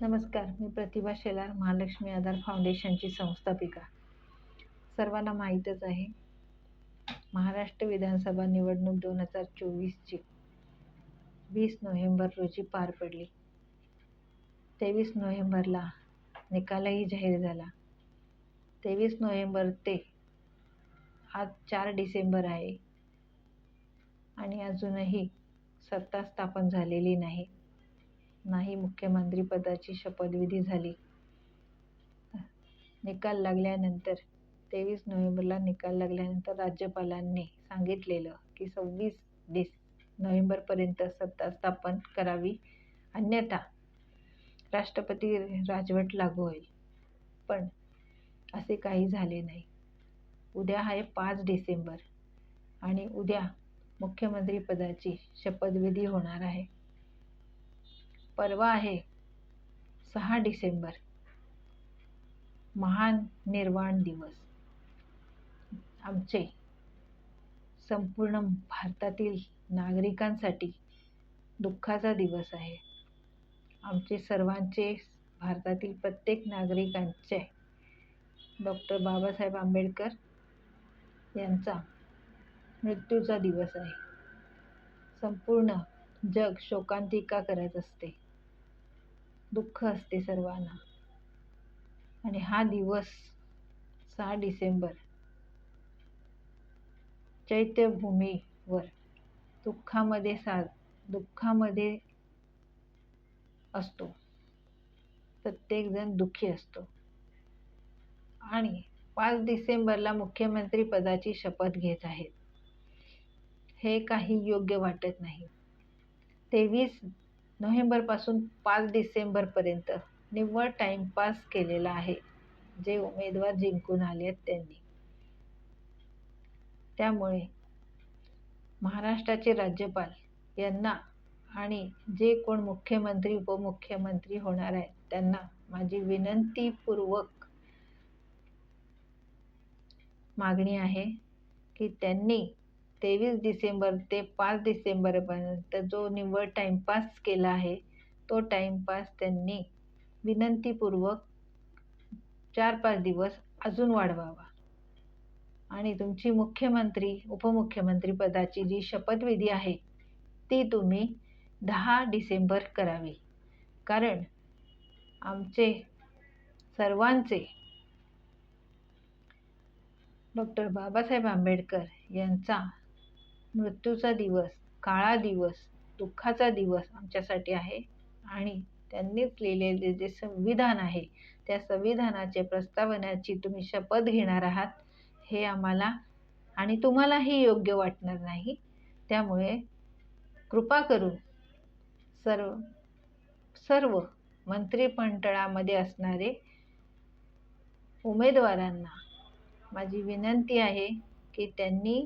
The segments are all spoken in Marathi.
नमस्कार मी प्रतिभा शेलार महालक्ष्मी आधार फाउंडेशनची संस्थापिका. सर्वांना माहीतच आहे महाराष्ट्र विधानसभा निवडणूक दोन हजार चोवीसची वीस नोव्हेंबर रोजी पार पडली. तेवीस नोव्हेंबरला निकालही जाहीर झाला. तेवीस नोव्हेंबर ते आज चार डिसेंबर आहे आणि अजूनही सत्ता स्थापन झालेली नाही. नाही मुख्यमंत्रीपदाची शपथविधी झाली. निकाल लागल्यानंतर तेवीस नोव्हेंबरला निकाल लागल्यानंतर राज्यपालांनी सांगितलेलं की सव्वीस डिस नोव्हेंबरपर्यंत सत्ता स्थापन करावी अन्यथा राष्ट्रपती राजवट लागू होईल. पण असे काही झाले नाही. उद्या आहे पाच डिसेंबर आणि उद्या मुख्यमंत्रीपदाची शपथविधी होणार आहे. परवा आहे. सहा डिसेंबर. महान निर्वाण दिवस. आमचे संपूर्ण भारतातील नागरिकांसाठी दुःखाचा दिवस आहे. आमचे सर्वांचे भारतातील प्रत्येक नागरिकांचे डॉक्टर बाबासाहेब आंबेडकर यांचा मृत्यूचा दिवस आहे. संपूर्ण जग शोकांतिका करत असते. दुःख असते सर्वांना. आणि हा दिवस सहा डिसेंबर चैत्यभूमीवर दुःखामध्ये सा दुःखामध्ये असतो. प्रत्येकजण दुःखी असतो. आणि पाच डिसेंबरला मुख्यमंत्री पदाची शपथ घेत आहेत. हे काही योग्य वाटत नाही. तेवीस नोव्हेंबरपासून पाच डिसेंबरपर्यंत निव्वळ टाईमपास केलेला आहे जे उमेदवार जिंकून आले आहेत त्यांनी. त्यामुळे महाराष्ट्राचे राज्यपाल यांना आणि जे कोण मुख्यमंत्री उपमुख्यमंत्री होणार आहेत त्यांना माझी विनंतीपूर्वक मागणी आहे की त्यांनी तेवीस डिसेंबर ते पाच डिसेंबरपर्यंत जो निव्वळ टाईमपास केला आहे तो टाईमपास त्यांनी विनंतीपूर्वक चार पाच दिवस अजून वाढवावा. आणि तुमची मुख्यमंत्री उपमुख्यमंत्री पदाची जी शपथविधी आहे ती तुम्ही दहा डिसेंबर करावी. कारण आमचे सर्वांचे डॉक्टर बाबासाहेब आंबेडकर यांचा मृत्यूचा दिवस काळा दिवस दुःखाचा दिवस आमच्यासाठी आहे. आणि त्यांनीच लिहिलेले जे संविधान आहे त्या संविधानाचे प्रस्तावनाची तुम्ही शपथ घेणार आहात हे आम्हाला आणि तुम्हालाही योग्य वाटणार नाही. त्यामुळे कृपा करून सर्व सर्व मंत्रिमंडळामध्ये असणारे उमेदवारांना माझी विनंती आहे की त्यांनी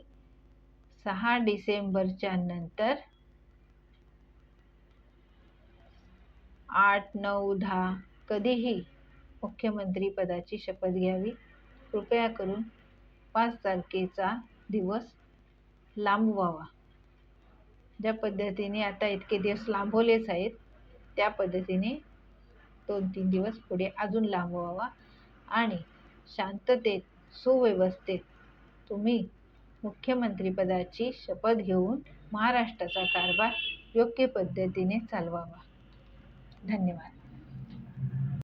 सहा डिसेंबरच्या नंतर आठ नऊ दहा कधीही मुख्यमंत्रीपदाची शपथ घ्यावी. कृपया करून पाच तारखेचा दिवस लांबवावा. ज्या पद्धतीने आता इतके दिवस लांबवलेच आहेत त्या पद्धतीने दोन तीन दिवस पुढे अजून लांबवावा आणि शांततेत सुव्यवस्थेत तुम्ही मुख्यमंत्रीपदाची शपथ घेऊन महाराष्ट्राचा कारभार योग्य पद्धतीने चालवावा. धन्यवाद.